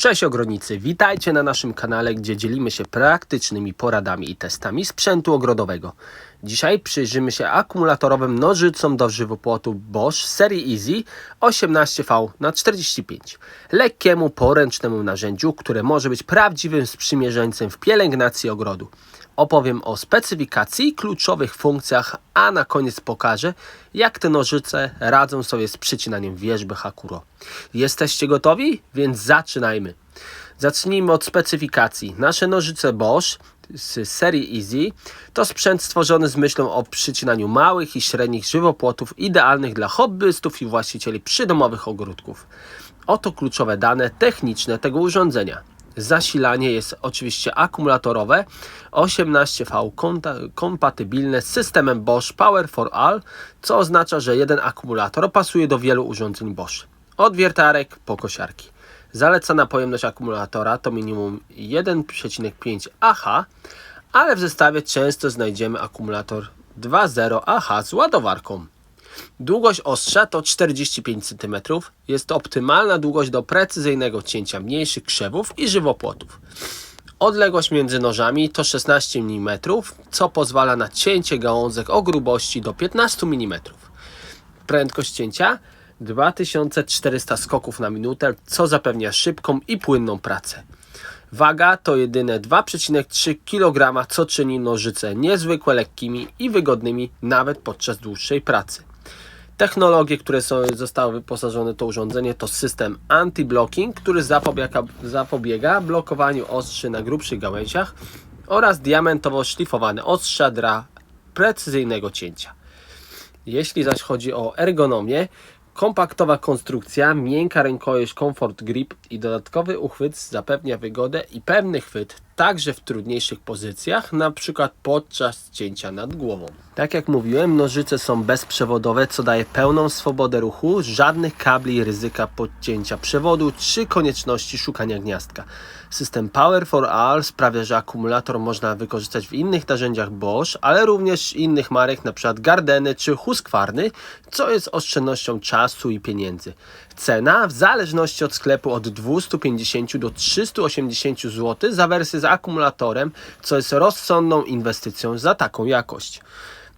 Cześć ogrodnicy, witajcie na naszym kanale, gdzie dzielimy się praktycznymi poradami i testami sprzętu ogrodowego. Dzisiaj przyjrzymy się akumulatorowym nożycom do żywopłotu Bosch serii Easy 18V na 45 lekkiemu, poręcznemu narzędziu, które może być prawdziwym sprzymierzeńcem w pielęgnacji ogrodu. Opowiem o specyfikacji, kluczowych funkcjach, a na koniec pokażę, jak te nożyce radzą sobie z przycinaniem wierzby Hakuro. Jesteście gotowi? Więc zaczynajmy. Zacznijmy od specyfikacji. Nasze nożyce Bosch z serii Easy to sprzęt stworzony z myślą o przycinaniu małych i średnich żywopłotów idealnych dla hobbystów i właścicieli przydomowych ogródków. Oto kluczowe dane techniczne tego urządzenia. Zasilanie jest oczywiście akumulatorowe 18V konta- kompatybilne z systemem Bosch Power for All, co oznacza, że jeden akumulator pasuje do wielu urządzeń Bosch. Od wiertarek po kosiarki. Zalecana pojemność akumulatora to minimum 1,5 Ah, ale w zestawie często znajdziemy akumulator 2.0 Ah z ładowarką. Długość ostrza to 45 cm. Jest to optymalna długość do precyzyjnego cięcia mniejszych krzewów i żywopłotów. Odległość między nożami to 16 mm, co pozwala na cięcie gałązek o grubości do 15 mm. Prędkość cięcia 2400 skoków na minutę, co zapewnia szybką i płynną pracę. Waga to jedyne 2,3 kg, co czyni nożyce niezwykle lekkimi i wygodnymi nawet podczas dłuższej pracy. Technologie, które są, zostały wyposażone to urządzenie to system anti-blocking, który zapobiega, zapobiega blokowaniu ostrzy na grubszych gałęziach oraz diamentowo szlifowane ostrza dla precyzyjnego cięcia. Jeśli zaś chodzi o ergonomię, kompaktowa konstrukcja, miękka rękojeść Comfort Grip i dodatkowy uchwyt zapewnia wygodę i pewny chwyt także w trudniejszych pozycjach, na przykład podczas cięcia nad głową. Tak jak mówiłem, nożyce są bezprzewodowe, co daje pełną swobodę ruchu, żadnych kabli, ryzyka podcięcia przewodu czy konieczności szukania gniazdka. System Power for All sprawia, że akumulator można wykorzystać w innych narzędziach Bosch, ale również innych marek, np. Gardeny czy Husqvarny, co jest oszczędnością czasu i pieniędzy. Cena w zależności od sklepu od 250 do 380 zł za wersję z akumulatorem, co jest rozsądną inwestycją za taką jakość.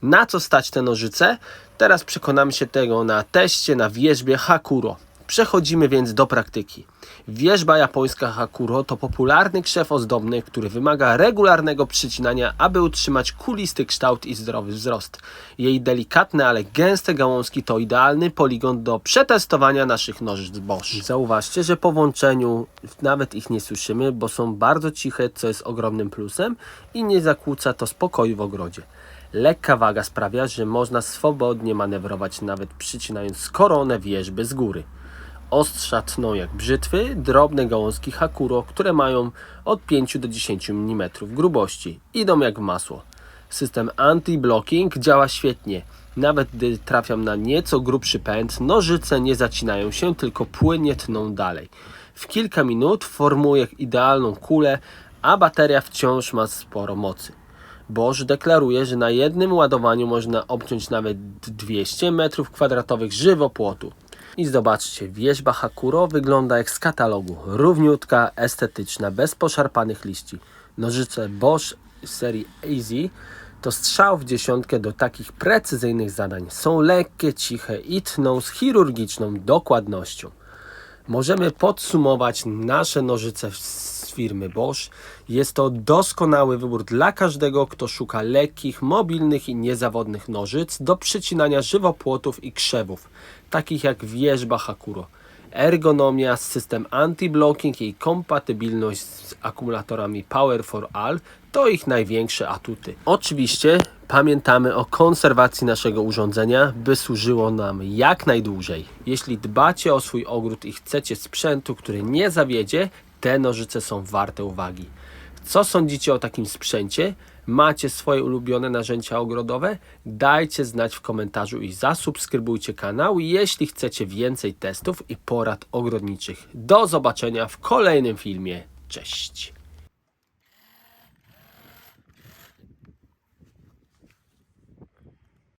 Na co stać te nożyce? Teraz przekonamy się tego na teście na wierzbie Hakuro. Przechodzimy więc do praktyki. Wierzba japońska Hakuro to popularny krzew ozdobny, który wymaga regularnego przycinania, aby utrzymać kulisty kształt i zdrowy wzrost. Jej delikatne, ale gęste gałązki to idealny poligon do przetestowania naszych nożyc Bosch. Zauważcie, że po włączeniu nawet ich nie słyszymy, bo są bardzo ciche, co jest ogromnym plusem i nie zakłóca to spokoju w ogrodzie. Lekka waga sprawia, że można swobodnie manewrować nawet przycinając koronę wierzby z góry. Ostrza tną jak brzytwy, drobne gałązki hakuro, które mają od 5 do 10 mm grubości. Idą jak masło. System anti-blocking działa świetnie. Nawet gdy trafiam na nieco grubszy pęd, nożyce nie zacinają się, tylko płynnie tną dalej. W kilka minut formuje idealną kulę, a bateria wciąż ma sporo mocy. Bosch deklaruje, że na jednym ładowaniu można obciąć nawet 200 m2 żywopłotu. I zobaczcie, wierzba Hakuro wygląda jak z katalogu. Równiutka, estetyczna, bez poszarpanych liści. Nożyce Bosch serii Easy to strzał w dziesiątkę do takich precyzyjnych zadań. Są lekkie, ciche i tną z chirurgiczną dokładnością. Możemy podsumować nasze nożyce firmy Bosch. Jest to doskonały wybór dla każdego, kto szuka lekkich, mobilnych i niezawodnych nożyc do przycinania żywopłotów i krzewów, takich jak wierzba Hakuro. Ergonomia, system anti-blocking i kompatybilność z akumulatorami Power for All to ich największe atuty. Oczywiście pamiętamy o konserwacji naszego urządzenia, by służyło nam jak najdłużej. Jeśli dbacie o swój ogród i chcecie sprzętu, który nie zawiedzie, te nożyce są warte uwagi. Co sądzicie o takim sprzęcie? Macie swoje ulubione narzędzia ogrodowe? Dajcie znać w komentarzu i zasubskrybujcie kanał, jeśli chcecie więcej testów i porad ogrodniczych. Do zobaczenia w kolejnym filmie. Cześć!